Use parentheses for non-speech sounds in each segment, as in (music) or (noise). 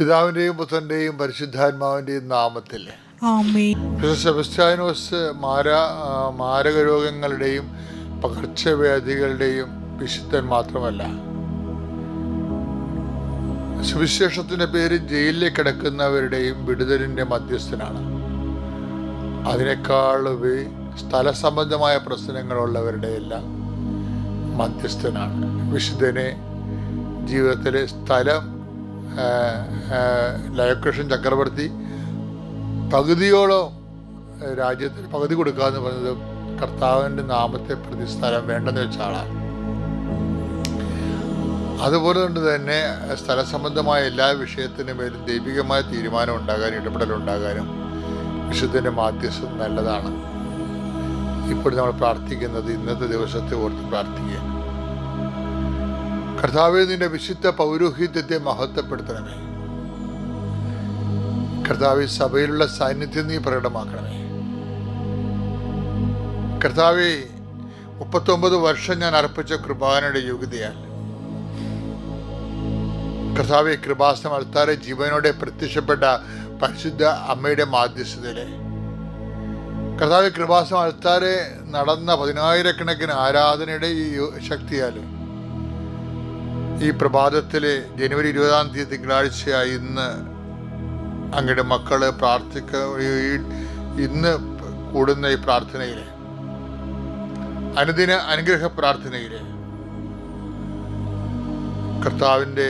പിതാവിന്റെയും പുത്രന്റെയും പരിശുദ്ധാത്മാവിന്റെയും നാമത്തിൽ. സെബസ്റ്റാനോസ് മാര മാരക രോഗങ്ങളുടെയും പകർച്ചവ്യാധികളുടെയും വിശുദ്ധൻ മാത്രമല്ല. സുവിശേഷത്തിന്റെ പേര് ജയിലിൽ കിടക്കുന്നവരുടെയും വിടുതലിന്റെ മധ്യസ്ഥനാണ്. അതിനേക്കാൾ ഉപരി സ്ഥല സംബന്ധമായ പ്രശ്നങ്ങളുള്ളവരുടെ എല്ലാം മധ്യസ്ഥനാണ്. വിശുദ്ധനെ ജീവിതത്തിലെ സ്ഥലം ലയകൃഷ്ണൻ ചക്രവർത്തി പകുതിയോളം രാജ്യത്തിന് പകുതി കൊടുക്കുക എന്ന് പറഞ്ഞത് കർത്താവിന്റെ നാമത്തെ പ്രതിസ്ഥാനം വേണ്ടെന്ന് വെച്ച ആളാണ്. അതുപോലെ കൊണ്ട് തന്നെ സ്ഥല സംബന്ധമായ എല്ലാ വിഷയത്തിനും മേലും ദൈവികമായ തീരുമാനം ഉണ്ടാകാനും ഇടപെടലുണ്ടാകാനും വിശുദ്ധന്റെ മാധ്യസ്ഥം നല്ലതാണ്. ഇപ്പോൾ നമ്മൾ പ്രാർത്ഥിക്കുന്നത് ഇന്നത്തെ ദിവസത്തെ ഓർത്ത് പ്രാർത്ഥിക്കുക. കർത്താവെ നിന്റെ വിശുദ്ധ പൗരോഹിത്യത്തെ മഹത്വപ്പെടുത്തണമേ. കർത്താവ് സഭയിലുള്ള സാന്നിധ്യം നീ പ്രകടമാക്കണമേ. കർത്താവെ മുപ്പത്തൊമ്പത് വർഷം ഞാൻ അർപ്പിച്ച കൃപാനയുടെ യോഗ്യതയാൽ കർത്താവെ കൃപാസനം അൾത്താരെ ജീവനോടെ പ്രത്യക്ഷപ്പെട്ട പരിശുദ്ധ അമ്മയുടെ മാധ്യസ്ഥതയിലെ കർത്താവ് കൃപാസനം അൾത്താരെ നടന്ന പതിനായിരക്കണക്കിന് ആരാധനയുടെ ഈ ശക്തിയാൽ ഈ പ്രഭാതത്തിലെ ജനുവരി ഇരുപതാം തീയതി തിങ്കളാഴ്ചയായി ഇന്ന് അങ്ങയുടെ മക്കൾ പ്രാർത്ഥിക്ക ഇന്ന് കൂടുന്ന ഈ പ്രാർത്ഥനയിൽ അനുദിന അനുഗ്രഹ പ്രാർത്ഥനയിലെ കർത്താവിന്റെ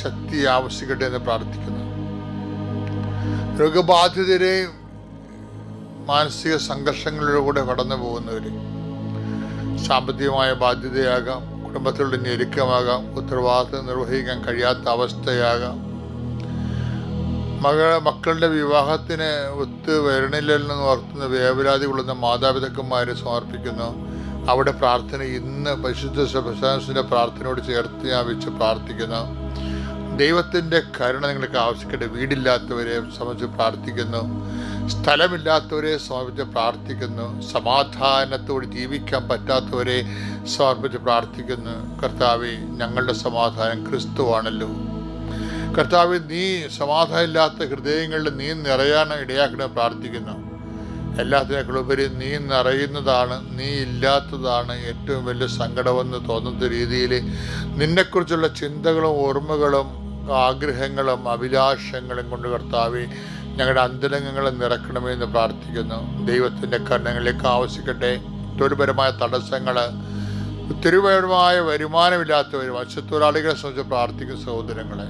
ശക്തി ആവശ്യിക്കട്ടെ എന്ന് പ്രാർത്ഥിക്കുന്നു. രോഗബാധിതരെയും മാനസിക സംഘർഷങ്ങളിലൂടെ കടന്നു പോകുന്നവര് സാമ്പത്തികമായ ബാധ്യതയാകാം. കുടുംബത്തിലുള്ള ഞെരുക്കമാകാം ഉത്തരവാദിത്വം നിർവഹിക്കാൻ കഴിയാത്ത അവസ്ഥയാകാം. മക മക്കളുടെ വിവാഹത്തിന് ഒത്ത് വരണില്ലെന്ന് ഓർത്തുന്ന വേവലാതി കൊള്ളുന്ന മാതാപിതാക്കന്മാരെ സമർപ്പിക്കുന്നു. അവിടെ പ്രാർത്ഥന ഇന്ന് പരിശുദ്ധ സഭസാൻസിന്റെ പ്രാർത്ഥനയോട് ചേർത്ത് ഞാൻ വെച്ച് പ്രാർത്ഥിക്കുന്നു. ദൈവത്തിന്റെ കരുണ നിങ്ങൾക്ക് ആവശ്യപ്പെട്ട് വീടില്ലാത്തവരെ സംബന്ധിച്ച് പ്രാർത്ഥിക്കുന്നു. സ്ഥലമില്ലാത്തവരെ സമർപ്പിച്ച് പ്രാർത്ഥിക്കുന്നു. സമാധാനത്തോട് ജീവിക്കാൻ പറ്റാത്തവരെ സമർപ്പിച്ച് പ്രാർത്ഥിക്കുന്നു. കർത്താവെ ഞങ്ങളുടെ സമാധാനം ക്രിസ്തുവാണല്ലോ. കർത്താവ് നീ സമാധാനമില്ലാത്ത ഹൃദയങ്ങളിൽ നീ നിറയാൻ ഇടയാക്കണ പ്രാർത്ഥിക്കുന്നു. എല്ലാത്തിനേക്കാളുപരി നീ നിറയുന്നതാണ് നീ ഇല്ലാത്തതാണ് ഏറ്റവും വലിയ സങ്കടമെന്ന് തോന്നുന്ന രീതിയിൽ നിന്നെക്കുറിച്ചുള്ള ചിന്തകളും ഓർമ്മകളും ആഗ്രഹങ്ങളും അഭിലാഷങ്ങളും കൊണ്ട് കർത്താവെ ഞങ്ങളുടെ അന്തരംഗങ്ങളെ നിറക്കണമെന്ന് പ്രാർത്ഥിക്കുന്നു. ദൈവത്തിന്റെ കരണങ്ങളിലേക്ക് ആവശ്യിക്കട്ടെ തൊഴിൽപരമായ തടസ്സങ്ങൾ ഒത്തിരിപരമായ വരുമാനമില്ലാത്തവർ മത്സ്യത്തൊഴിലാളികളെ സംബന്ധിച്ച് പ്രാർത്ഥിക്കുന്ന സഹോദരങ്ങളെ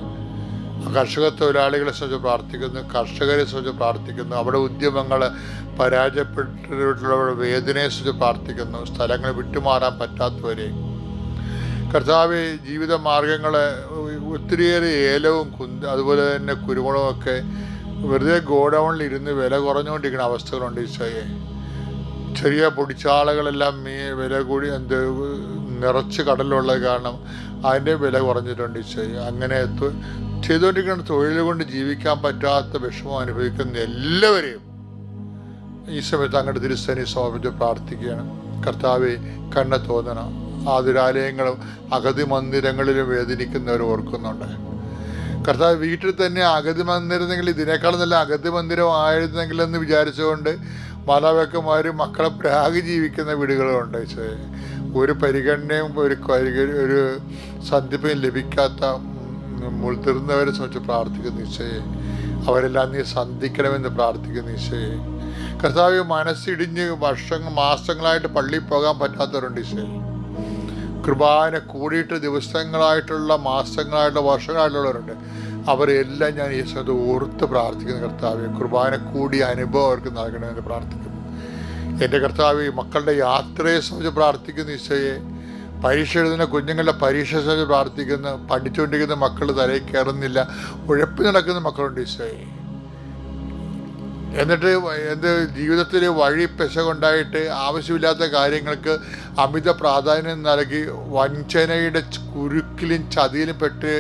കർഷക തൊഴിലാളികളെ സംബന്ധിച്ച് പ്രാർത്ഥിക്കുന്നു കർഷകരെ സംബന്ധിച്ച് പ്രാർത്ഥിക്കുന്നു അവിടെ ഉദ്യമങ്ങൾ പരാജയപ്പെട്ടിട്ടുള്ളവരുടെ വേദനയെ സംബന്ധിച്ച് പ്രാർത്ഥിക്കുന്നു സ്ഥലങ്ങൾ വിട്ടുമാറാൻ പറ്റാത്തവരെ. കർത്താവ് ജീവിത മാർഗങ്ങൾ ഒത്തിരിയേറെ ഏലവും കുന്ത അതുപോലെ തന്നെ കുരുമുളകൊക്കെ വെറുതെ ഗോഡൗണിൽ ഇരുന്ന് വില കുറഞ്ഞുകൊണ്ടിരിക്കുന്ന അവസ്ഥകളുണ്ട് ഈശോയെ. ചെറിയ പൊടിച്ചാളകളെല്ലാം മീ വില കൂടി എന്ത് നിറച്ച് കടലുള്ളത് കാരണം അതിന്റെ വില കുറഞ്ഞിട്ടുണ്ട് ഈശോയെ. അങ്ങനെ ചെയ്തുകൊണ്ടിരിക്കുന്ന തൊഴിൽ കൊണ്ട് ജീവിക്കാൻ പറ്റാത്ത വിഷമം അനുഭവിക്കുന്ന എല്ലാവരെയും ഈ സമയത്ത് അങ്ങോട്ട് തിരുസനി സമർപ്പിച്ച് പ്രാർത്ഥിക്കുകയാണ്. കർത്താവ് കണ്ണ തോന്നണം. ആതുരാലയങ്ങളും അഗതി മന്ദിരങ്ങളിലും വേദനിക്കുന്നവർ ഓർക്കുന്നുണ്ട്. കർത്താവ് വീട്ടിൽ തന്നെ അഗതി മന്ദിരമെങ്കിൽ ഇതിനേക്കാൾ നല്ല അഗതി മന്ദിരം ആയിരുന്നെങ്കിൽ എന്ന് വിചാരിച്ചുകൊണ്ട് മാതാപിതാക്കന്മാരും മക്കളെ പ്രാഗ് ജീവിക്കുന്ന വീടുകളുണ്ട്. ഒരു പരിഗണനയും ഒരു ഒരു സന്ധിപ്പയും ലഭിക്കാത്ത മുതിർന്നവരെ സംബന്ധിച്ച് പ്രാർത്ഥിക്കുന്ന ഈശോയെ. അവരെല്ലാം നീ സന്ധിക്കണമെന്ന് പ്രാർത്ഥിക്കുന്ന ഈശോയെ. കർത്താവ് മനസ്സിടിഞ്ഞ് വർഷങ്ങൾ മാസങ്ങളായിട്ട് പള്ളിയിൽ പോകാൻ പറ്റാത്തവരുണ്ട് ഈശോയെ. കൃപാന കൂടിയിട്ട് ദിവസങ്ങളായിട്ടുള്ള മാസങ്ങളായിട്ടുള്ള വർഷങ്ങളായിട്ടുള്ളവരുണ്ട്. അവരെല്ലാം ഞാൻ സമയത്ത് ഓർത്ത് പ്രാർത്ഥിക്കുന്ന കർത്താവ് കുർബാന കൂടിയ അനുഭവം അവർക്ക് നൽകണമെന്ന് പ്രാർത്ഥിക്കുന്നു. എന്റെ കർത്താവ് മക്കളുടെ യാത്രയെ സംബന്ധിച്ച് പ്രാർത്ഥിക്കുന്ന ഈശോയെ. പരീക്ഷ എഴുതുന്ന കുഞ്ഞുങ്ങളുടെ പരീക്ഷ സംബന്ധിച്ച് പ്രാർത്ഥിക്കുന്നു. പഠിച്ചുകൊണ്ടിരിക്കുന്ന മക്കൾ തലയിൽ കയറുന്നില്ല. ഉഴപ്പി നടക്കുന്ന മക്കളുണ്ട് ഈശോയെ. എന്നിട്ട് എന്റെ ജീവിതത്തിൽ വഴി പെശകൊണ്ടായിട്ട് ആവശ്യമില്ലാത്ത കാര്യങ്ങൾക്ക് അമിത പ്രാധാന്യം നൽകി വഞ്ചനയുടെ കുരുക്കിലും ചതിയിലും പെട്ട്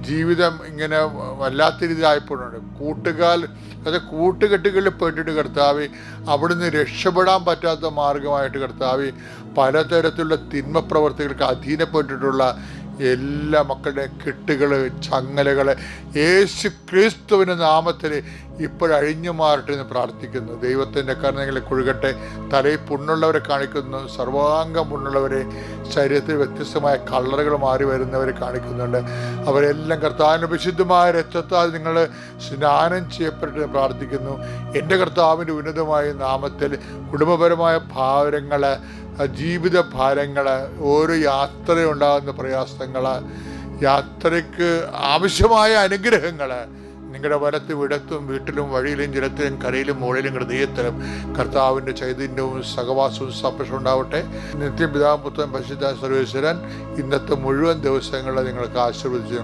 ജീവിതം ഇങ്ങനെ വല്ലാത്ത രീതിയിലായപ്പോഴുണ്ട് കൂട്ടുകാൽ അത് കൂട്ടുകെട്ടുകളിൽ പെട്ടിട്ട് കർത്താവ് അവിടുന്ന് രക്ഷപ്പെടാൻ പറ്റാത്ത മാർഗമായിട്ട് കർത്താവ് പലതരത്തിലുള്ള തിന്മ പ്രവർത്തികൾക്ക് അധീനപ്പെട്ടിട്ടുള്ള എല്ലാ മക്കളുടെ കെട്ടുകൾ ചങ്ങലകൾ യേശു ക്രിസ്തുവിന്റെ നാമത്തിൽ ഇപ്പോഴഴിഞ്ഞു മാറട്ടെ എന്ന് പ്രാർത്ഥിക്കുന്നു. ദൈവത്തിന്റെ കരുണകളെ കൊഴുകട്ടെ. തലയിൽ പുണ്ണുള്ളവരെ കാണിക്കുന്നു. സർവാംഗം പുണ്ണുള്ളവരെ ശരീരത്തിൽ വ്യത്യസ്തമായ കളറുകൾ മാറി വരുന്നവരെ കാണിക്കുന്നുണ്ട്. അവരെല്ലാം കർത്താവിന്റെ വിശുദ്ധമായ രക്തത്താൽ നിങ്ങൾ സ്നാനം ചെയ്യപ്പെട്ട് പ്രാർത്ഥിക്കുന്നു. എന്റെ കർത്താവിന്റെ ഉന്നതമായ നാമത്തിൽ കുടുംബപരമായ ഭാരങ്ങൾ ജീവിത ഭാരങ്ങൾ ഓരോ യാത്രയുണ്ടാകുന്ന പ്രയാസങ്ങൾ യാത്രയ്ക്ക് ആവശ്യമായ അനുഗ്രഹങ്ങൾ നിങ്ങളുടെ വലത്തും ഇടത്തും വീട്ടിലും വഴിയിലും ജലത്തിലും കരയിലും മുകളിലും ഹൃദയത്തിലും കർത്താവിന്റെ ചൈതന്യവും സഹവാസവും സംരക്ഷണം ഉണ്ടാവട്ടെ. നിത്യം പിതാപുത്രൻ പരിശുദ്ധ സർവേശ്വരൻ ഇന്നത്തെ മുഴുവൻ ദിവസങ്ങളിൽ നിങ്ങൾക്ക് ആശീർവദിച്ച്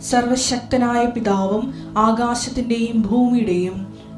സർവശക്തനായ പിതാവും ആകാശത്തിന്റെയും ഭൂമിയുടെയും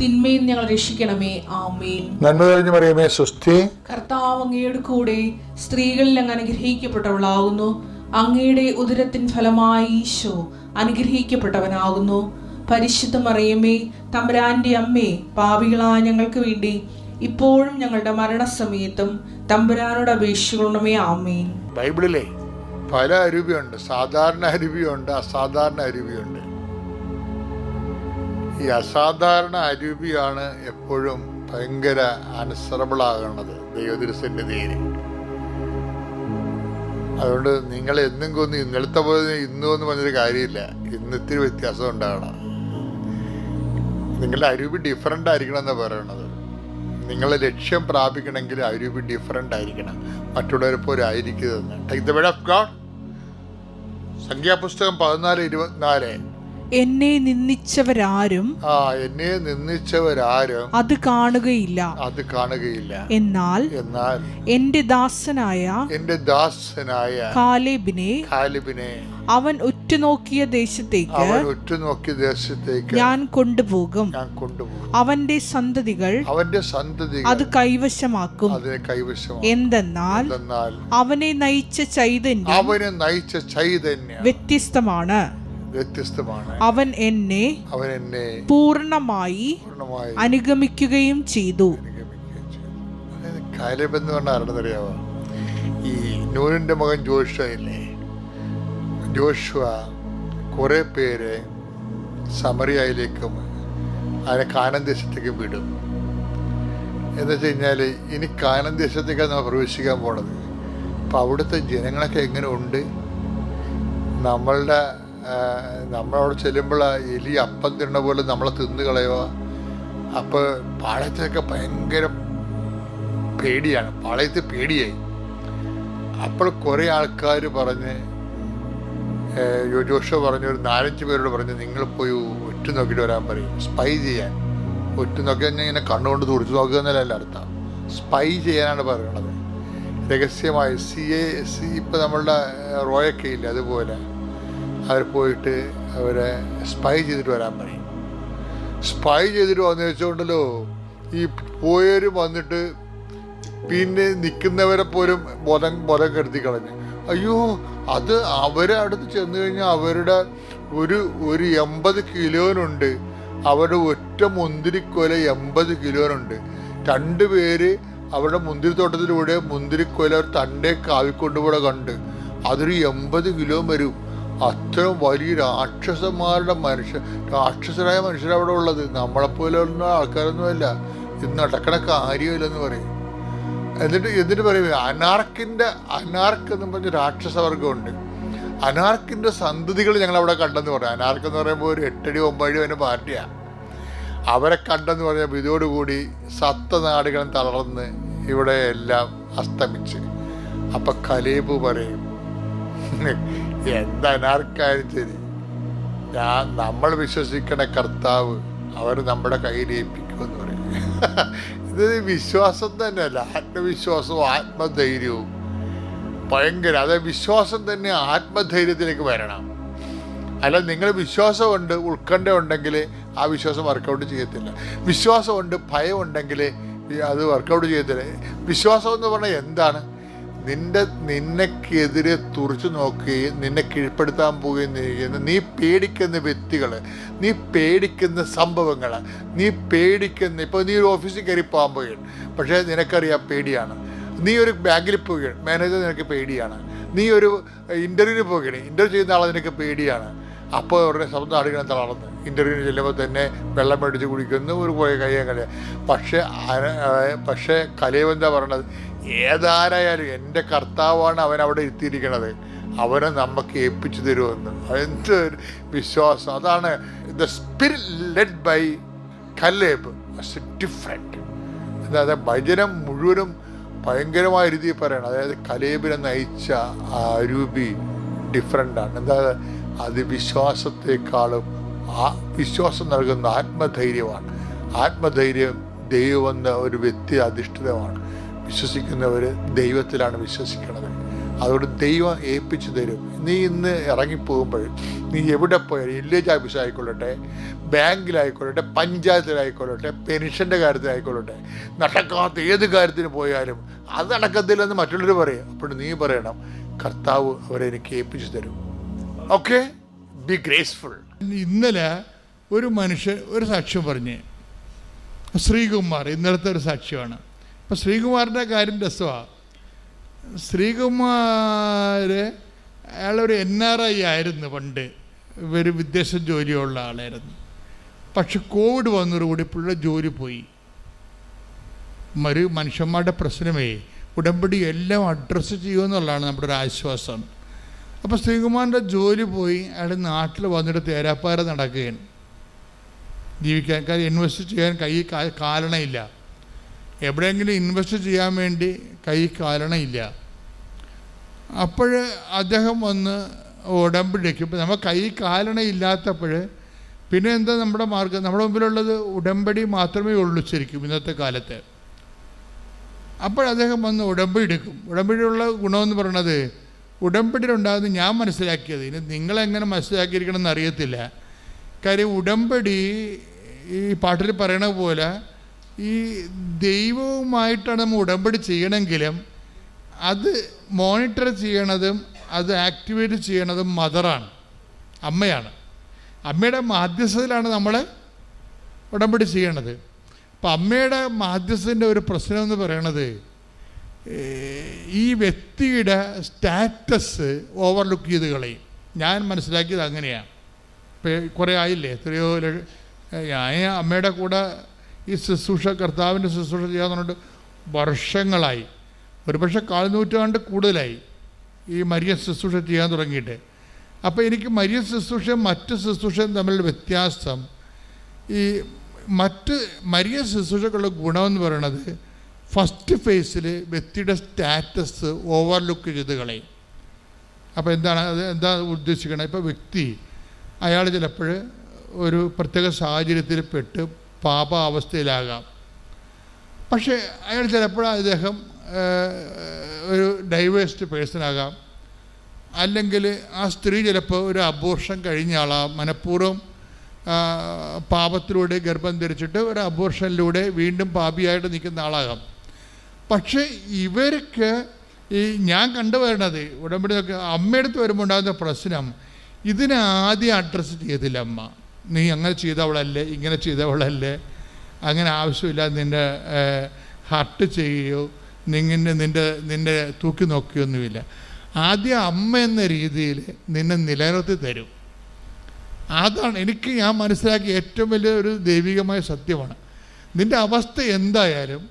തിന്മയിൽ ഞങ്ങൾ രക്ഷിക്കണമേ. ആമേൻ. നന്മ കഴിഞ്ഞു പറയുമേ സ്വസ്തി. കർത്താവ് അങ്ങയുടെ കൂടെ സ്ത്രീകളിൽ അങ്ങ് അനുഗ്രഹിക്കപ്പെട്ടവളാകുന്നു. അങ്ങയുടെ ഉദരത്തിൻ ഫലമായി ഈശോ അനുഗ്രഹിക്കപ്പെട്ടവനാകുന്നു. പരിശുദ്ധ മറിയമേ തമ്പുരാന്റെ അമ്മേ പാപികളായ ഞങ്ങൾക്ക് വേണ്ടി ഇപ്പോഴും ഞങ്ങളുടെ മരണസമയത്തും തമ്പുരാനോട് അപേക്ഷിക്കണമേ. ആമേൻ. ബൈബിളിലെ പല അരുവിയുണ്ട്. സാധാരണ അരുവിയുണ്ട് അസാധാരണ അരുവിയുണ്ട്. ഈ അസാധാരണ അരൂപിയാണ് എപ്പോഴും ഭയങ്കര അനുസറബിൾ ദൈവദിവസന്റെ തീരെ അതുകൊണ്ട് നിങ്ങൾ എന്നും കൊന്ന് ഇന്നലത്തെ പോലെ ഇന്നും എന്ന് പറഞ്ഞൊരു കാര്യമില്ല. ഇന്ന് ഇത്തിരി വ്യത്യാസം ഉണ്ടാകണം. നിങ്ങളുടെ അരുവി ഡിഫറെന്റ് ആയിരിക്കണം എന്നാണ് പറയണത്. നിങ്ങളെ ലക്ഷ്യം പ്രാപിക്കണമെങ്കിൽ അരുവി ഡിഫറെന്റ് ആയിരിക്കണം. മറ്റുള്ളവരെ പോലെ ആയിരിക്കരുതെന്ന്. Take the word of God സംഖ്യാപുസ്തകം പതിനാല് ഇരുപത്തിനാല്. എന്നെ നിന്ദിച്ചവരാരും ആ എന്നെ നിന്ദിച്ചവരാരും അത് കാണുകയില്ല. അത് കാണുകയില്ല. എന്നാൽ എന്നാൽ എന്റെ ദാസനായ എന്റെ ദാസനായ കാലേബിനെ കാലിബിനെ അവൻ ഉറ്റുനോക്കിയ ദേശത്തേക്ക് അവൻ ഉറ്റുനോക്കിയ ദേശത്തേക്ക് ഞാൻ കൊണ്ടുപോകും. ഞാൻ കൊണ്ടുപോകും. അവന്റെ സന്തതികൾ അവന്റെ സന്തതി അത് കൈവശമാക്കും. അതിനെ കൈവശം എന്തെന്നാൽ എന്നാൽ അവനെ നയിച്ച ചൈതന്യം അവനെ നയിച്ച ചൈതന്യം വ്യത്യസ്തമാണ്. വ്യത്യസ്തമാണ്. അവൻ എന്നെ അവൻ എന്നെ പൂർണമായി പൂർണമായി അനുഗമിക്കുകയും ചെയ്തു. കാലേബ് എന്ന് പറഞ്ഞാൽ ആരാണെന്നറിയാവോ ഈ നൂനിന്റെ മകൻ ജോഷുവ ഇല്ലേ? ജോഷുവ കുറെ പേരെ സമറിയയിലേക്കും അതിനെ കാനൻ ദേശത്തേക്ക് വിടും. എന്ന് വെച്ച് കഴിഞ്ഞാൽ ഇനി കാനൻ ദേശത്തേക്കാണ് നമ്മൾ പ്രവേശിക്കാൻ പോണത്. അപ്പം അവിടുത്തെ ജനങ്ങളൊക്കെ എങ്ങനെ ഉണ്ട്? നമ്മളുടെ നമ്മളവിടെ ചെല്ലുമ്പോൾ എലി അപ്പം തിന്ന പോലെ നമ്മളെ തിന്നു കളയുക. അപ്പോൾ പാളയത്തിലൊക്കെ ഭയങ്കര പേടിയാണ്. പാളയത്തിൽ പേടിയായി. അപ്പോൾ കുറേ ആൾക്കാർ പറഞ്ഞ് ജോഷ പറഞ്ഞു ഒരു നാലഞ്ച് പേരോട് പറഞ്ഞ് നിങ്ങൾ പോയി ഒറ്റ നോക്കിയിട്ട് വരാൻ പറയും. സ്പൈ ചെയ്യാൻ. ഒറ്റ നോക്കി കഴിഞ്ഞാൽ ഇങ്ങനെ കണ്ണുകൊണ്ട് തുറച്ചു നോക്കുക എന്നല്ല അർത്ഥം. സ്പൈ ചെയ്യാനാണ് പറയണത് രഹസ്യമായി സി എ സി ഇപ്പം നമ്മളുടെ റോയൊക്കെ ഇല്ല അതുപോലെ. അവർ പോയിട്ട് അവരെ സ്പൈ ചെയ്തിട്ട് വരാൻ പറയും. സ്പൈ ചെയ്തിട്ട് വന്നു വെച്ചുകൊണ്ടല്ലോ ഈ പോയവരും വന്നിട്ട് പിന്നെ നിൽക്കുന്നവരെ പോലും ബോധം ബോധം കെടുത്തി കളഞ്ഞു. അയ്യോ അത് അവരെ അടുത്ത് ചെന്ന് കഴിഞ്ഞാൽ അവരുടെ ഒരു ഒരു എൺപത് കിലോനുണ്ട്. അവരുടെ ഒറ്റ മുന്തിരിക്കൊല എൺപത് കിലോനുണ്ട്. രണ്ട് പേര് അവരുടെ മുന്തിരിത്തോട്ടത്തിലൂടെ മുന്തിരിക്കൊല ഒരു തണ്ടേ കാവിക്കൊണ്ടുകൂടെ കണ്ട്. അതൊരു എൺപത് കിലോ വരും. അത്രയും വലിയ രാക്ഷസന്മാരുടെ മനുഷ്യ രാക്ഷസരായ മനുഷ്യരവിടെ ഉള്ളത്. നമ്മളെപ്പോലെയുള്ള ആൾക്കാരൊന്നുമല്ല. ഇത് നടക്കണ കാര്യമില്ലെന്ന് പറയും. എന്നിട്ട് എന്നിട്ട് പറയും അനാർക്കിന്റെ അനാർക്ക് എന്ന് പറഞ്ഞ രാക്ഷസവർഗമുണ്ട് അനാർക്കിന്റെ സന്തതികൾ ഞങ്ങൾ അവിടെ കണ്ടെന്ന് പറയാം. അനാർക്ക് എന്ന് പറയുമ്പോൾ ഒരു എട്ടടി ഒമ്പടി അതിന് പാർട്ടിയാണ് അവരെ കണ്ടെന്ന് പറഞ്ഞപ്പോൾ ഇതോടുകൂടി സത്തനാടുകളും തളർന്ന് ഇവിടെ എല്ലാം അസ്തമിച്ച്. അപ്പം കലേബ് പറയും എന്താർക്കായാലും ശരി? ഞാൻ നമ്മൾ വിശ്വസിക്കണ കർത്താവ് അവർ നമ്മുടെ കയ്യിൽ ഏൽപ്പിക്കുമെന്ന് പറയും. (laughs) ഇത് വിശ്വാസം തന്നെയല്ല ആത്മവിശ്വാസവും ആത്മധൈര്യവും. ഭയങ്കര അത് വിശ്വാസം തന്നെ ആത്മധൈര്യത്തിലേക്ക് വരണം. അല്ല നിങ്ങൾ വിശ്വാസമുണ്ട് ഉത്കണ്ഠ ഉണ്ടെങ്കിൽ ആ വിശ്വാസം വർക്കൗട്ട് ചെയ്യത്തില്ല. വിശ്വാസമുണ്ട് ഭയം ഉണ്ടെങ്കിൽ അത് വർക്കൗട്ട് ചെയ്യത്തില്ല. വിശ്വാസം എന്ന് പറഞ്ഞാൽ എന്താണ്? നിന്റെ നിന്നെക്കെതിരെ തുറച്ചു നോക്കുകയും നിന്നെ കീഴ്പ്പെടുത്താൻ പോവുകയും ചെയ്യുന്ന നീ പേടിക്കുന്ന വ്യക്തികൾ നീ പേടിക്കുന്ന സംഭവങ്ങൾ നീ പേടിക്കുന്ന ഇപ്പോൾ നീ ഒരു ഓഫീസിൽ കയറി പോകാൻ പോവുകയാണ്. പക്ഷേ നിനക്കറിയാം പേടിയാണ്. നീ ഒരു ബാങ്കിൽ പോവുകയാണ്. മാനേജർ നിനക്ക് പേടിയാണ്. നീ ഒരു ഇന്റർവ്യൂവിന് പോവുകയാണ്. ഇന്റർവ്യൂ ചെയ്യുന്ന ആളെ നിനക്ക് പേടിയാണ്. അപ്പോൾ ഉടനെ ശബ്ദം അടിക്കണം തളർന്ന്. ഇന്റർവ്യൂവിന് ചെല്ലുമ്പോൾ തന്നെ വെള്ളം മേടിച്ച് കുടിക്കുന്നു ഒരു പോയ കയ്യാൻ കളിയാണ് പക്ഷേ പക്ഷേ കലയവെന്താ പറയണത്? ഏതാരായാലും എന്റെ കർത്താവാണ് അവൻ അവിടെ എത്തിയിരിക്കണത് അവനെ നമുക്ക് ഏൽപ്പിച്ചു തരുമെന്ന്. അതെന്ത് വിശ്വാസം. അതാണ് the spirit led by Caleb different അതായത് ഭജനം മുഴുവനും ഭയങ്കരമായ രീതിയിൽ പറയണം. അതായത് കലേബിനെ നയിച്ച ആ രൂപി ഡിഫറെന്റാണ് എന്താ അത് വിശ്വാസത്തെക്കാളും ആ വിശ്വാസം നൽകുന്ന ആത്മധൈര്യമാണ്. ആത്മധൈര്യം ദൈവം എന്ന ഒരു വ്യക്തി അധിഷ്ഠിതമാണ്. വിശ്വസിക്കുന്നവർ ദൈവത്തിലാണ് വിശ്വസിക്കുന്നത് അതുകൊണ്ട് ദൈവം ഏൽപ്പിച്ചു തരും. നീ ഇന്ന് ഇറങ്ങിപ്പോകുമ്പോൾ നീ എവിടെ പോയാലും വില്ലേജ് ഓഫീസ് ആയിക്കൊള്ളട്ടെ ബാങ്കിലായിക്കൊള്ളട്ടെ പഞ്ചായത്തിലായിക്കൊള്ളട്ടെ പെൻഷന്റെ കാര്യത്തിലായിക്കൊള്ളട്ടെ നടക്കാത്ത ഏത് കാര്യത്തിന് പോയാലും അത് നടക്കത്തില്ലെന്ന് മറ്റുള്ളവർ പറയും. അപ്പോൾ നീ പറയണം കർത്താവ് അവരെ എനിക്ക് ഏൽപ്പിച്ചു തരും. ഓക്കെ? ബി ഗ്രേസ്ഫുൾ ഇന്നലെ ഒരു മനുഷ്യൻ ഒരു സാക്ഷ്യം പറഞ്ഞ് ശ്രീകുമാർ ഇന്നലത്തെ ഒരു സാക്ഷ്യമാണ്. അപ്പം ശ്രീകുമാറിന്റെ കാര്യം രസമാണ് ശ്രീകുമാർ അയാളൊരു എൻ ആർ ഐ ആയിരുന്നു പണ്ട്. ഒരു വിദേശ ജോലിയുള്ള ആളായിരുന്നു. പക്ഷെ കോവിഡ് വന്നതോടുകൂടി പുള്ളിയുടെ ജോലി പോയി. മരു മനുഷ്യന്മാരുടെ പ്രശ്നമേ ഉടമ്പടി എല്ലാം അഡ്രസ്സ് ചെയ്യുമെന്നുള്ളതാണ് നമ്മുടെ ഒരു ആശ്വാസം. അപ്പോൾ ശ്രീകുമാറിന്റെ ജോലി പോയി അയാൾ നാട്ടിൽ വന്നിട്ട് തേരാപ്പാര നടക്കുകയാണ്. ജീവിക്കാൻ കാര്യം ഇൻവെസ്റ്റ് ചെയ്യാൻ കൈ കാ- കാലണയില്ല. എവിടെയെങ്കിലും ഇൻവെസ്റ്റ് ചെയ്യാൻ വേണ്ടി കൈ കാരണമില്ല അപ്പോൾ അദ്ദേഹം വന്ന് ഉടമ്പടിക്ക് ഇപ്പം നമ്മൾ കൈ കാലണയില്ലാത്തപ്പോൾ പിന്നെ എന്താ നമ്മുടെ മാർഗം? നമ്മുടെ മുമ്പിലുള്ളത് ഉടമ്പടി മാത്രമേ ഉള്ളൂ ശരിക്കും ഇന്നത്തെ കാലത്ത്. അപ്പോൾ അദ്ദേഹം വന്ന് ഉടമ്പടി എടുക്കും. ഉടമ്പടിയുള്ള ഗുണമെന്ന് പറയണത് ഉടമ്പടിയിലുണ്ടാകുന്ന ഞാൻ മനസ്സിലാക്കിയത്. ഇനി നിങ്ങളെങ്ങനെ മനസ്സിലാക്കിയിരിക്കണം എന്ന് അറിയത്തില്ല. കാര്യം ഉടമ്പടി ഈ പാട്ടിൽ പറയണ പോലെ ഈ ദൈവവുമായിട്ടാണ് നമ്മൾ ഉടമ്പടി ചെയ്യണമെങ്കിലും അത് മോണിറ്റർ ചെയ്യണതും അത് ആക്ടിവേറ്റ് ചെയ്യണതും മദറാണ് അമ്മയാണ്. അമ്മയുടെ മാധ്യസ്ഥതയിലാണ് നമ്മൾ ഉടമ്പടി ചെയ്യണത്. അപ്പം അമ്മയുടെ മാധ്യസ്ഥന്റെ ഒരു പ്രശ്നം എന്ന് പറയണത് ഈ വ്യക്തിയുടെ സ്റ്റാറ്റസ് ഓവർലുക്ക് ചെയ്ത് കളയും. ഞാൻ മനസ്സിലാക്കിയത് അങ്ങനെയാണ്. കുറേ ആയില്ലേ? എത്രയോ ഞാൻ അമ്മയുടെ കൂടെ ഈ ശുശ്രൂഷ കർത്താവിന്റെ ശുശ്രൂഷ പറഞ്ഞിട്ട് വർഷങ്ങളായി. ഒരുപക്ഷെ കാൽനൂറ്റാണ്ട് കൂടുതലായി ഈ മരിയ ശുശ്രൂഷ ചെയ്യാൻ തുടങ്ങിയിട്ട്. അപ്പോൾ എനിക്ക് മരിയ ശുശ്രൂഷയും മറ്റ് ശുശ്രൂഷയും തമ്മിൽ വ്യത്യാസം. ഈ മറ്റ് മരിയ ശുശ്രൂഷക്കുള്ള ഗുണമെന്ന് പറയണത് ഫസ്റ്റ് ഫേസിൽ വ്യക്തിയുടെ സ്റ്റാറ്റസ് ഓവർലുക്ക് ചെയ്ത് കളയും. അപ്പോൾ എന്താണ് അത് എന്താ ഉദ്ദേശിക്കണത്? ഇപ്പോൾ വ്യക്തി അയാൾ ചിലപ്പോൾ ഒരു പ്രത്യേക സാഹചര്യത്തിൽ പെട്ട് പാപാവസ്ഥയിലാകാം. പക്ഷേ അയാൾ ചിലപ്പോൾ അദ്ദേഹം ഒരു ഡൈവേഴ്സ്ഡ് പേഴ്സൺ ആകാം അല്ലെങ്കിൽ ആ സ്ത്രീ ചിലപ്പോൾ ഒരു അബോർഷൻ കഴിഞ്ഞ ആളാണ് മനഃപൂർവം പാപത്തിലൂടെ ഗർഭം ധരിച്ചിട്ട് ഒരു അബോർഷനിലൂടെ വീണ്ടും പാപിയായിട്ട് നിൽക്കുന്ന ആളാകാം. പക്ഷേ ഇവർക്ക് ഈ ഞാൻ കണ്ടുവരണത് ഉടമ്പടി അമ്മയടുത്ത് വരുമ്പോൾ ഉണ്ടാകുന്ന പ്രശ്നം ഇതിനെ ആദ്യം അഡ്രസ്സ് ചെയ്തില്ല അമ്മ. നീ അങ്ങനെ ചെയ്തവളല്ലേ ഇങ്ങനെ ചെയ്തവളല്ലേ അങ്ങനെ ആവശ്യമില്ല നിന്റെ ഹർട്ട് ചെയ്യുകയോ നിങ്ങനെ നിന്റെ നിന്റെ തൂക്കി നോക്കിയൊന്നുമില്ല. ആദ്യം അമ്മ എന്ന രീതിയിൽ നിന്നെ നിലനിർത്തി തരും. അതാണ് എനിക്ക് ഞാൻ മനസ്സിലാക്കിയ ഏറ്റവും വലിയ ഒരു ദൈവികമായ സത്യമാണ്. നിന്റെ അവസ്ഥ എന്തായാലും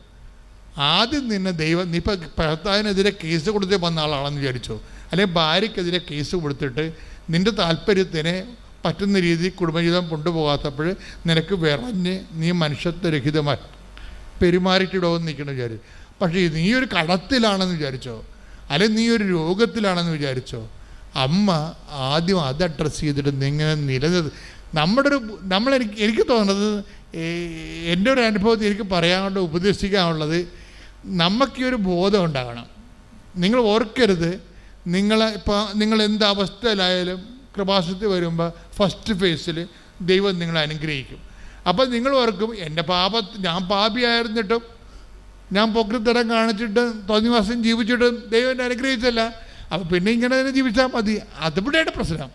ആദ്യം നിന്നെ ദൈവം നീ ഇപ്പം ഭർത്താവിനെതിരെ കേസ് കൊടുത്ത് വന്ന ആളാണെന്ന് വിചാരിച്ചോ? അല്ലെങ്കിൽ ഭാര്യയ്ക്കെതിരെ കേസ് കൊടുത്തിട്ട് നിന്റെ താല്പര്യത്തിന് പറ്റുന്ന രീതിയിൽ കുടുംബജീവിതം കൊണ്ടുപോകാത്തപ്പോൾ നിനക്ക് വിറഞ്ഞ് നീ മനുഷ്യത്വരഹിതമായി പെരുമാറിയിട്ടിടവും നിൽക്കണം വിചാരിച്ചു പക്ഷേ നീ ഒരു കടത്തിലാണെന്ന് വിചാരിച്ചോ? അല്ലെങ്കിൽ നീ ഒരു രോഗത്തിലാണെന്ന് വിചാരിച്ചോ? അമ്മ ആദ്യം അത് അഡ്രസ്സ് ചെയ്തിട്ട് നിങ്ങനെ നിലനിർ നമ്മുടെ ഒരു നമ്മളെനിക്ക് എനിക്ക് തോന്നുന്നത് എന്റെ ഒരു അനുഭവത്തിൽ എനിക്ക് പറയാനുള്ള ഉപദേശിക്കാനുള്ളത് നമുക്ക് ഈ ഒരു ബോധം ഉണ്ടാകണം. നിങ്ങൾ ഓർക്കരുത്. നിങ്ങൾ ഇപ്പോൾ നിങ്ങൾ എന്ത് അവസ്ഥയിലായാലും കൃപാസത്തിൽ വരുമ്പോൾ ഫസ്റ്റ് ഫേസിൽ ദൈവം നിങ്ങളെ അനുഗ്രഹിക്കും. അപ്പം നിങ്ങൾ ഓർക്കും എന്റെ പാപ ഞാൻ പാപിയായിരുന്നിട്ടും ഞാൻ പൊക്കിത്തരം കാണിച്ചിട്ട് തോന്നിവാസം ജീവിച്ചിട്ടും ദൈവം എന്നെ അനുഗ്രഹിച്ചല്ല അപ്പോൾ പിന്നെ ഇങ്ങനെ തന്നെ ജീവിച്ചാൽ മതി. അതിവിടെയാണ് പ്രശ്നം.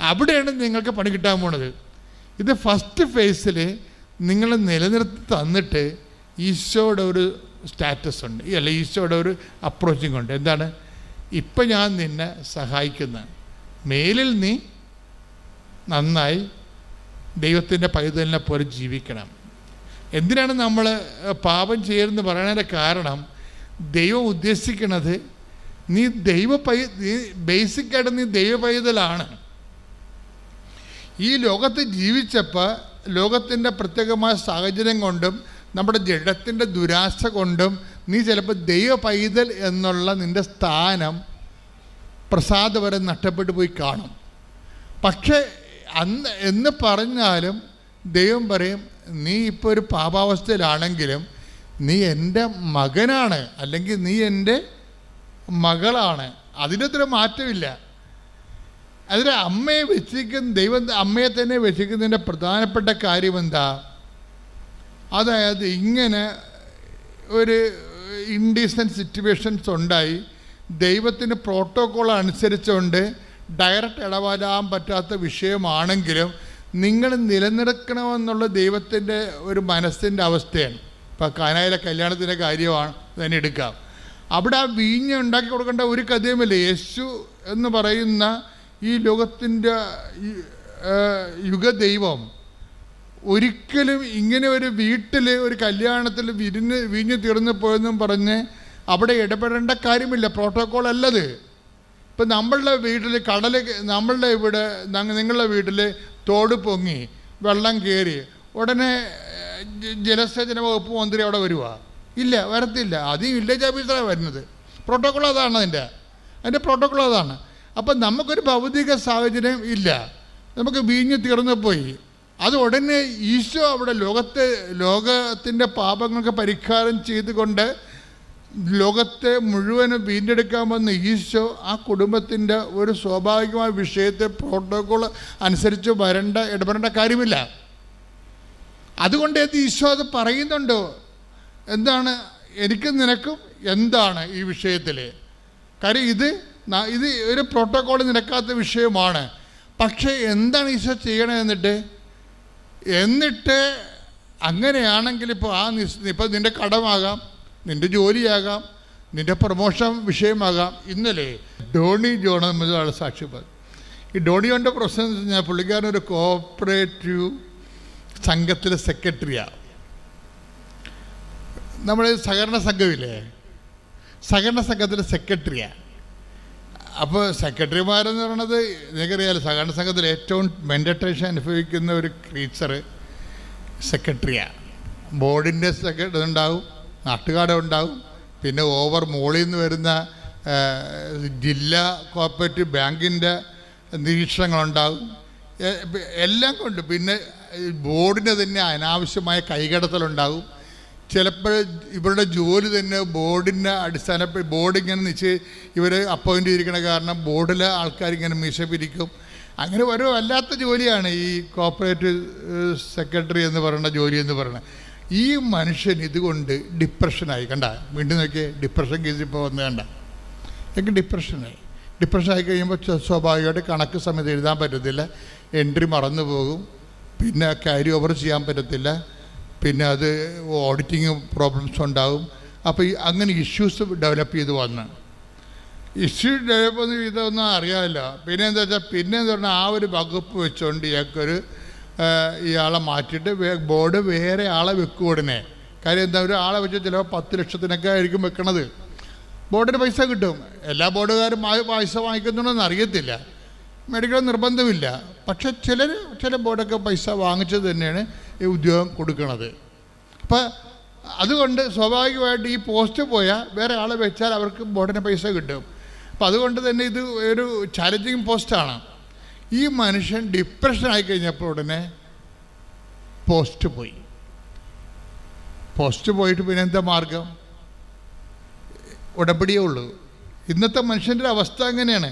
അവിടെയാണ് നിങ്ങൾക്ക് പണി കിട്ടാൻ പോണത്. ഇത് ഫസ്റ്റ് ഫേസിൽ നിങ്ങൾ നിലനിർത്തി തന്നിട്ട് ഈശോയുടെ ഒരു സ്റ്റാറ്റസ് ഉണ്ട്. അല്ല ഈശോയുടെ ഒരു അപ്രോച്ചിങ് ഉണ്ട്. എന്താണ്? ഇപ്പം ഞാൻ നിന്നെ സഹായിക്കുന്ന മേലിൽ നീ നന്നായി ദൈവത്തിന്റെ പൈതലിനെ പോലെ ജീവിക്കണം. എന്തിനാണ് നമ്മൾ പാപം ചെയ്യരുതെന്ന് പറയുന്നതിന്റെ കാരണം ദൈവം ഉദ്ദേശിക്കുന്നത് നീ ദൈവ പൈ ബേസിക്കായിട്ട് നീ ദൈവ പൈതലാണ്. ഈ ലോകത്ത് ജീവിച്ചപ്പോൾ ലോകത്തിന്റെ പ്രത്യേകമായ സാഹചര്യം കൊണ്ടും നമ്മുടെ ജഡത്തിന്റെ ദുരാശ കൊണ്ടും നീ ചിലപ്പോൾ ദൈവ പൈതൽ എന്നുള്ള നിന്റെ സ്ഥാനം പ്രസാദപരം നഷ്ടപ്പെട്ടു പോയി കാണും. പക്ഷേ അന്ന് എന്ന് പറഞ്ഞാലും ദൈവം പറയും നീ ഇപ്പോൾ ഒരു പാപാവസ്ഥയിലാണെങ്കിലും നീ എന്റെ മകനാണ് അല്ലെങ്കിൽ നീ എന്റെ മകളാണ്. അതിനൊത്തിരി മാറ്റമില്ല. അതിൽ അമ്മയെ വെച്ചിരിക്കുന്ന ദൈവം അമ്മയെ തന്നെ വെച്ചിരിക്കുന്നതിന്റെ പ്രധാനപ്പെട്ട കാര്യം എന്താ? അതായത് ഇങ്ങനെ ഒരു ഇൻഡീസന്റ് സിറ്റുവേഷൻസ് ഉണ്ടായി. ദൈവത്തിന് പ്രോട്ടോക്കോൾ അനുസരിച്ചുകൊണ്ട് ഡയറക്റ്റ് ഇടപെടാൻ പറ്റാത്ത വിഷയമാണെങ്കിലും നിങ്ങൾ നിലനിൽക്കണമെന്നുള്ള ദൈവത്തിന്റെ ഒരു മനസ്സിന്റെ അവസ്ഥയാണ്. ഇപ്പോൾ കാനായിലെ കല്യാണത്തിന്റെ കാര്യമാണ് തന്നെ എടുക്കാം. അവിടെ ആ വീഞ്ഞ് ഉണ്ടാക്കി കൊടുക്കേണ്ട ഒരു കഥയുമില്ല. യേശു എന്ന് പറയുന്ന ഈ ലോകത്തിന്റെ യുഗദൈവം ഒരിക്കലും ഇങ്ങനെ ഒരു വീട്ടിൽ ഒരു കല്യാണത്തിൽ വിരിഞ്ഞ് വീഞ്ഞ് തീർന്നു പോയെന്നും പറഞ്ഞ് അവിടെ ഇടപെടേണ്ട കാര്യമില്ല. പ്രോട്ടോക്കോൾ അല്ലത്. ഇപ്പം നമ്മളുടെ വീട്ടിൽ കടൽ നമ്മളുടെ ഇവിടെ നിങ്ങളുടെ വീട്ടിൽ തോട് പൊങ്ങി വെള്ളം കയറി ഉടനെ ജലസേചന വകുപ്പ് മന്ത്രി അവിടെ വരുവാ. ഇല്ല വരത്തില്ല. ആദ്യം വില്ലേജ് ഓഫീസറാണ് വരുന്നത്. പ്രോട്ടോക്കോൾ അതാണ് അതിന്റെ അതിന്റെ പ്രോട്ടോക്കോൾ അതാണ്. അപ്പം നമുക്കൊരു ഭൗതിക സാഹചര്യം ഇല്ല. നമുക്ക് വീഞ്ഞ് തീർന്നു പോയി. അത് ഉടനെ ഈശോ അവിടെ ലോകത്തെ ലോകത്തിന്റെ പാപങ്ങൾക്ക് പരിഹാരം ചെയ്തുകൊണ്ട് ലോകത്തെ മുഴുവനും വീണ്ടെടുക്കാൻ വന്ന ഈശോ ആ കുടുംബത്തിന്റെ ഒരു സ്വാഭാവികമായ വിഷയത്തെ പ്രോട്ടോകോൾ അനുസരിച്ച് വരേണ്ട ഇടപെടേണ്ട കാര്യമില്ല. അതുകൊണ്ട് ഇത് ഈശോ അത് പറയുന്നുണ്ടോ? എന്താണ് എനിക്കും നിനക്കും എന്താണ് ഈ വിഷയത്തിൽ കാര്യം ഇത് ഇത് ഒരു പ്രോട്ടോകോൾ നിനക്കാത്ത വിഷയമാണ്. പക്ഷേ എന്താണ് ഈശോ ചെയ്യണമെന്നിട്ട് എന്നിട്ട്? എന്നിട്ട് അങ്ങനെയാണെങ്കിൽ ഇപ്പോൾ ആ നിസ് ഇപ്പോൾ നിന്റെ കടമാകാം. നിന്റെ ജോലിയാകാം നിന്റെ പ്രമോഷൻ വിഷയമാകാം. ഇന്നലെ ഡോണി ജോൺ എന്നൊരാൾ പറഞ്ഞു ഈ ഡോണി ജോണിന്റെ പ്രശ്നം എന്ന് പുള്ളിക്കാരൻ ഒരു കോപ്പറേറ്റീവ് സംഘത്തിലെ സെക്രട്ടറിയാണ് നമ്മൾ സഹകരണ സംഘമില്ലേ? സഹകരണ സംഘത്തിലെ സെക്രട്ടറിയാണ് അപ്പോൾ സെക്രട്ടറിമാരെന്ന് പറയുന്നത് നിങ്ങൾക്കറിയാലോ സഹകരണ സംഘത്തിൽ ഏറ്റവും മെന്റേഷൻ അനുഭവിക്കുന്ന ഒരു ക്രീച്ചർ സെക്രട്ടറിയാണ് ബോർഡിന്റെ സെക്രട്ടറി ഉണ്ടാവും. നാട്ടുകാരുടെ ഉണ്ടാവും. പിന്നെ ഓവർ മോളിൽ നിന്ന് വരുന്ന ജില്ലാ കോപ്പറേറ്റീവ് ബാങ്കിന്റെ പി- എല്ലാം കൊണ്ട് പിന്നെ ബോർഡിന് തന്നെ അനാവശ്യമായ കൈകടത്തലുണ്ടാവും. ചിലപ്പോൾ ഇവരുടെ ജോലി തന്നെ ബോർഡിന്റെ അടിസ്ഥാന ബോർഡ് ഇങ്ങനെ നിശ്ചയ ഇവർ അപ്പോയിന്റ് ചെയ്തിരിക്കണ കാരണം ബോർഡിലെ ആൾക്കാർ ഇങ്ങനെ മീശ പിരിക്കും. അങ്ങനെ ഒരു വല്ലാത്ത ജോലിയാണ് ഈ കോപ്പറേറ്റീവ് സെക്രട്ടറി എന്ന് പറയുന്ന ജോലി എന്ന് പറയുന്നത്. ഈ മനുഷ്യൻ ഇതുകൊണ്ട് ഡിപ്രഷനായി. കണ്ട വീണ്ടും നോക്കിയേ ഡിപ്രഷൻ കേസിൽ ഇപ്പോൾ വന്ന് കണ്ട. എനിക്ക് ഡിപ്രഷനായി. ഡിപ്രഷൻ ആയി കഴിയുമ്പോൾ സ്വ- സ്വാഭാവികമായിട്ട് കണക്ക് സമയത്ത് എഴുതാൻ പറ്റത്തില്ല. എൻട്രി മറന്നു പോകും. പിന്നെ ക്യാരി ഓവർ ചെയ്യാൻ പറ്റത്തില്ല. പിന്നെ അത് ഓഡിറ്റിങ് പ്രോബ്ലംസ് ഉണ്ടാകും അപ്പോൾ ഈ അങ്ങനെ ഇഷ്യൂസ് ഡെവലപ്പ് ചെയ്ത് വന്ന്. ഇഷ്യൂ ഡെവലപ്പ് ചെയ്തതൊന്നും അറിയാമല്ലോ. പിന്നെ എന്താ വെച്ചാൽ പിന്നെ എന്താ പറഞ്ഞാൽ ആ ഒരു വകുപ്പ് വെച്ചുകൊണ്ട് ആ, ഇയാളെ മാറ്റിയിട്ട് ബോർഡ് വേറെ ആളെ വെക്കും ഉടനെ. കാര്യം എന്താ ഒരു ആളെ വെച്ച് ചിലപ്പോൾ പത്ത് ലക്ഷത്തിനൊക്കെ ആയിരിക്കും വെക്കണത്. ബോർഡിന് പൈസ കിട്ടും. എല്ലാ ബോർഡുകാരും പൈസ വാങ്ങിക്കുന്നുണ്ടെന്ന് അറിയത്തില്ല. മെഡിക്കൽ നിർബന്ധമില്ല. പക്ഷെ ചിലർ ചില ബോർഡൊക്കെ പൈസ വാങ്ങിച്ചത് തന്നെയാണ് ഈ ഉദ്യോഗം കൊടുക്കുന്നത് അപ്പം അതുകൊണ്ട് സ്വാഭാവികമായിട്ട് ഈ പോസ്റ്റ് പോയാൽ വേറെ ആളെ വെച്ചാൽ അവർക്ക് ബോർഡിന് പൈസ കിട്ടും. അപ്പം അതുകൊണ്ട് തന്നെ ഇത് ഒരു ചാലഞ്ചിങ് പോസ്റ്റാണ് ഈ മനുഷ്യൻ ഡിപ്രഷൻ ആയി കഴിഞ്ഞപ്പോൾ ഉടനെ പോസ്റ്റ് പോയി. പോസ്റ്റ് പോയിട്ട് പിന്നെ എന്താ മാർഗം? ഉടമ്പടിയേ ഉള്ളൂ. ഇന്നത്തെ മനുഷ്യന്റെ അവസ്ഥ അങ്ങനെയാണ്